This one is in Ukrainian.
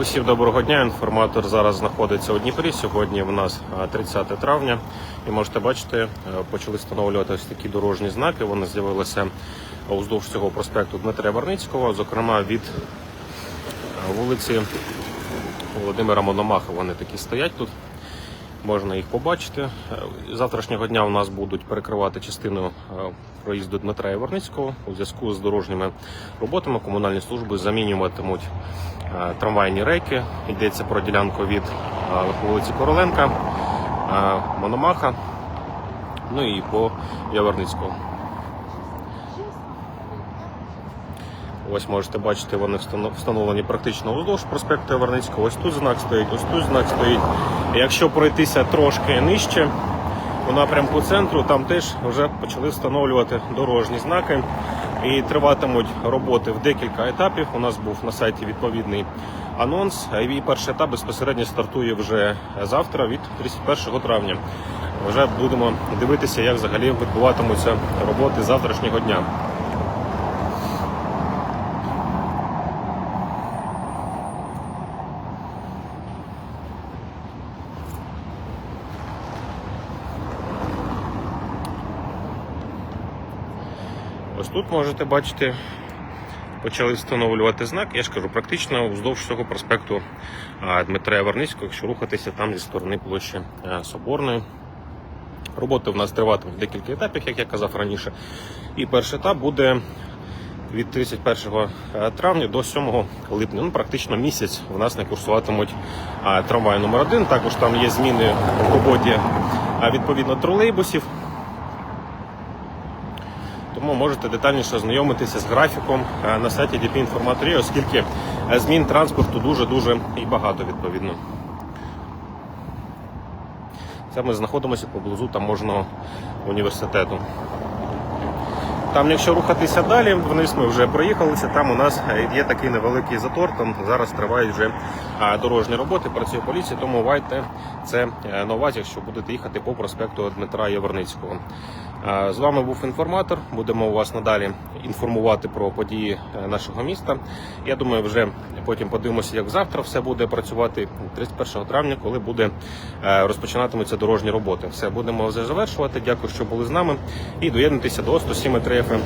Усім доброго дня. Інформатор зараз знаходиться у Дніпрі. Сьогодні в нас 30 травня, і можете бачити, е, почали встановлювати ось такі дорожні знаки. Вони з'явилися уздовж цього проспекту Дмитрия Варницького, зокрема від е, вулиці Володимира Мономаха. Вони такі стоять тут. Можна їх побачити. Е, Завтрашнього дня у нас будуть перекривати частину е, проїзду Дмитра Яворницького у зв'язку з дорожніми роботами. Комунальні служби замінюватимуть е, трамвайні рейки. Йдеться про ділянку від вулиці Короленка, Мономаха, ну і по Яворницького. Ось можете бачити, вони встанов- встановлені практично уздовж проспекту Яворницького. Ось тут знак стоїть, ось тут знак стоїть. Якщо пройтися трошки нижче, у напрямку центру, там теж вже почали встановлювати дорожні знаки. І триватимуть роботи в декілька етапів. У нас був на сайті відповідний анонс. І перший етап безпосередньо стартує вже завтра, від 31 травня. Вже будемо дивитися, як взагалі відбуватимуться роботи завтрашнього дня. Ось тут можете бачити, почали встановлювати знак. Я ж кажу, практично вздовж цього проспекту Дмитра Яворницького, якщо рухатися там зі сторони площі Соборної. Роботи в нас триватимуть в декілька етапів, як я казав раніше. І перший етап буде від 31 травня до 7 липня. Ну, практично місяць у нас не курсуватимуть трамвай номер 1 Також там є зміни в роботі відповідно тролейбусів. Тому можете детальніше ознайомитися з графіком е, на сайті DP Інформаторії, оскільки е, змін транспорту дуже-дуже і багато відповідно. Це ми знаходимося поблизу таможного університету. Там, якщо рухатися далі, вниз ми вже проїхалися. Там у нас е, є такий невеликий затор. Там зараз тривають вже дорожні роботи, працює поліція, тому вайте це е, на увазі, якщо будете їхати по проспекту Дмитра Яворницького. З вами був інформатор. Будемо у вас надалі інформувати про події е, нашого міста. Я думаю, вже потім подивимося, як завтра все буде працювати 31 травня, коли буде розпочинатиметься розпочинатимуться дорожні роботи. Все будемо вже завершувати. Дякую, що були з нами. І доєднуйтеся до 107.3 FM.